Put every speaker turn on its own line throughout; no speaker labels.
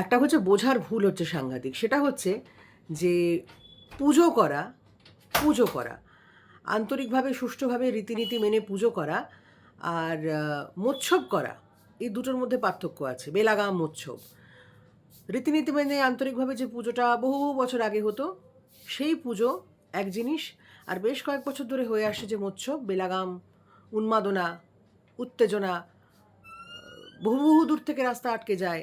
একটা হচ্ছে বোঝার ভুল হচ্ছে সাংঘাতিক, সেটা হচ্ছে যে পুজো করা পুজো করা, আন্তরিকভাবে, সুষ্ঠুভাবে রীতিনীতি মেনে পুজো করা আর মোচ্ছব করা, এই দুটোর মধ্যে পার্থক্য আছে। বেলাগাম মোচ্ছব রীতিনীতি মেনে আন্তরিকভাবে যে পুজোটা বহু বছর আগে হতো, সেই পুজো এক জিনিস। আর বেশ কয়েক বছর ধরে হয়ে আসছে যে মোচ্ছব বেলাগাম, উন্মাদনা, উত্তেজনা বহু বহু দূর থেকে রাস্তা আটকে যায়।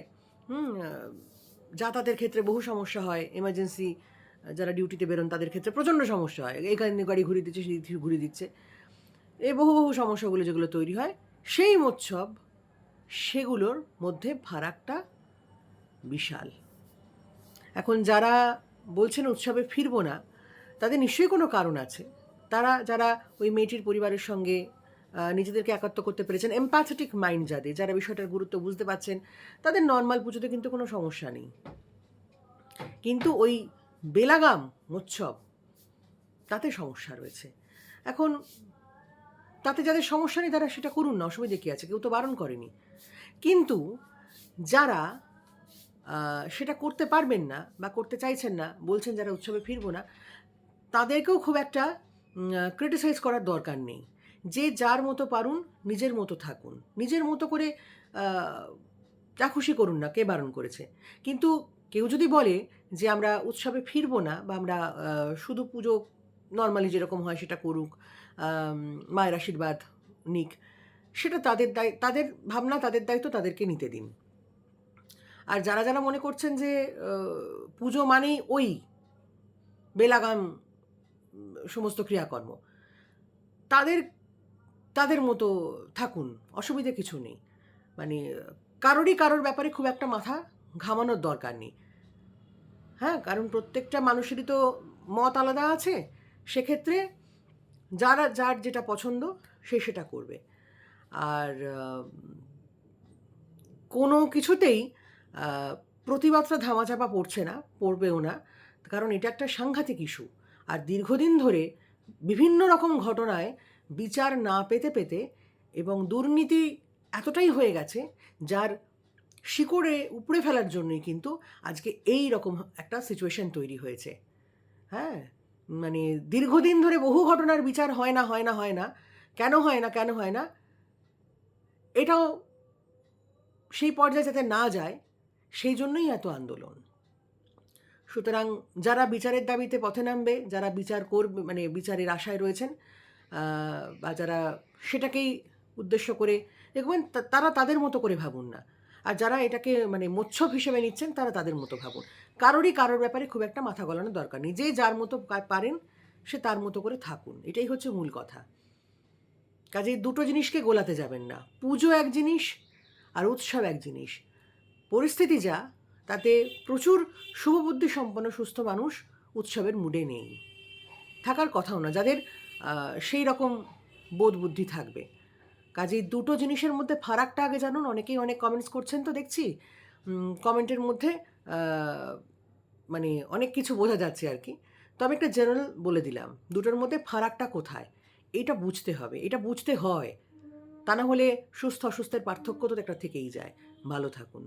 যাতায়াতের ক্ষেত্রে বহু সমস্যা হয় এমার্জেন্সি যারা ডিউটিতে বেরোন তাদের ক্ষেত্রে প্রচণ্ড সমস্যা হয়। এখানে গাড়ি ঘুরিয়ে দিচ্ছে, সেই ঘুরিয়ে দিচ্ছে। এই বহু বহু সমস্যাগুলো যেগুলো তৈরি হয়, সেই মোৎসব সেগুলোর মধ্যে ফারাকটা বিশাল। এখন যারা বলছেন উৎসবে ফিরবো না, তাদের নিশ্চয়ই কোনো কারণ আছে। তারা, যারা ওই মেয়েটির পরিবারের সঙ্গে নিজেদেরকে একাত্ম করতে পেরেছেন এম্প্যাথেটিক মাইন্ড যাদের, যারা বিষয়টার গুরুত্ব বুঝতে পারছেন, তাদের নর্মাল পুজোতে কিন্তু কোনো সমস্যা নেই। কিন্তু ওই বেলাগাম উৎসব তাতে সমস্যা রয়েছে। এখন তাতে যাদের সমস্যা নেই, তারা সেটা করুন না, অসুবিধে কী আছে? কেউ তো বারণ করেনি। কিন্তু যারা সেটা করতে পারবেন না বা করতে চাইছেন না, বলছেন যারা উৎসবে ফিরবো না, তাদেরকেও খুব একটা ক্রিটিসাইজ করার দরকার নেই। যে যার মতো পারুন, নিজের মতো থাকুন। নিজের মতো করে যা খুশি করুন না, কে বারণ করেছে। কিন্তু কেউ যদি বলে যে আমরা উৎসবে ফিরবো না বা আমরা শুধু পুজো নর্মালি যেরকম হয় সেটা করুক মায়ের আশীর্বাদ নিক, সেটা তাদের দায়, তাদের ভাবনা, তাদের দায়িত্ব তাদেরকে নিতে দিন। আর যারা যারা মনে করছেন যে পুজো মানেই ওই বেলাগাম সমস্ত ক্রিয়াকর্ম, তাদের তাদের মতো থাকুন, অসুবিধে কিছু নেই। মানে কারোরই কারোর ব্যাপারে খুব একটা মাথা ঘামানোর দরকার নেই। হ্যাঁ কারণ প্রত্যেকটা মানুষেরই তো মত আলাদা আছে। সেক্ষেত্রে যারা, যার যেটা পছন্দ, সে সেটা করবে। আর কোনো কিছুতেই প্রতিবাদটা ধামাচাপা পড়ছে না, পড়বেও না। কারণ এটা একটা সাংঘাতিক ইস্যু। আর দীর্ঘদিন ধরে বিভিন্ন রকম ঘটনায় বিচার না পেতে পেতে এবং দুর্নীতি এতটাই হয়ে গেছে, যার শিকড়ে উপড়ে ফেলার জন্যই কিন্তু আজকে এই রকম একটা সিচুয়েশন তৈরি হয়েছে। হ্যাঁ? মানে দীর্ঘদিন ধরে বহু ঘটনার বিচার হয় না হয় না হয় না, কেন হয় না, কেন হয় না, এটাও সেই পর্যায়ে যাতে না যায়, সেই জন্যই এত আন্দোলন। সুতরাং যারা বিচারের দাবিতে পথে নামবে, যারা বিচার করবে মানে বিচারের আশায় রয়েছেন বা যারা সেটাকেই উদ্দেশ্য করে দেখবেন তারা তাদের মতো করে ভাবুন না। আর যারা এটাকে মানে মোচ্ছব হিসেবে নিচ্ছেন, তারা তাদের মতো ভাবুন। কারোরই কারোর ব্যাপারে খুব একটা মাথা গলানোর দরকার নেই। যে যার মতো পারেন, সে তার মতো করে থাকুন। এটাই হচ্ছে মূল কথা। কাজে দুটো জিনিসকে গোলাতে যাবেন না। পুজো এক জিনিস আর উৎসব এক জিনিস। পরিস্থিতি যা, তাতে প্রচুর শুভবুদ্ধি সম্পন্ন সুস্থ মানুষ উৎসবের মুডে নেই। থাকার কথাও না। যাদের সেই রকম বোধ বুদ্ধি থাকবে। কাজেই দুটো জিনিসের মধ্যে ফারাকটা আগে জানুন, অনেকেই অনেক কমেন্টস করছেন তো দেখছি। কমেন্টের মধ্যে মানে অনেক কিছু বোঝা যাচ্ছে আর কি। তো আমি একটা জেনারেল বলে দিলাম, দুটোর মধ্যে ফারাকটা কোথায়? এটা বুঝতে হবে, এটা বুঝতে হয়। তা না হলে সুস্থ অসুস্থের পার্থক্য তো একটা থেকেই যায়। ভালো থাকুন।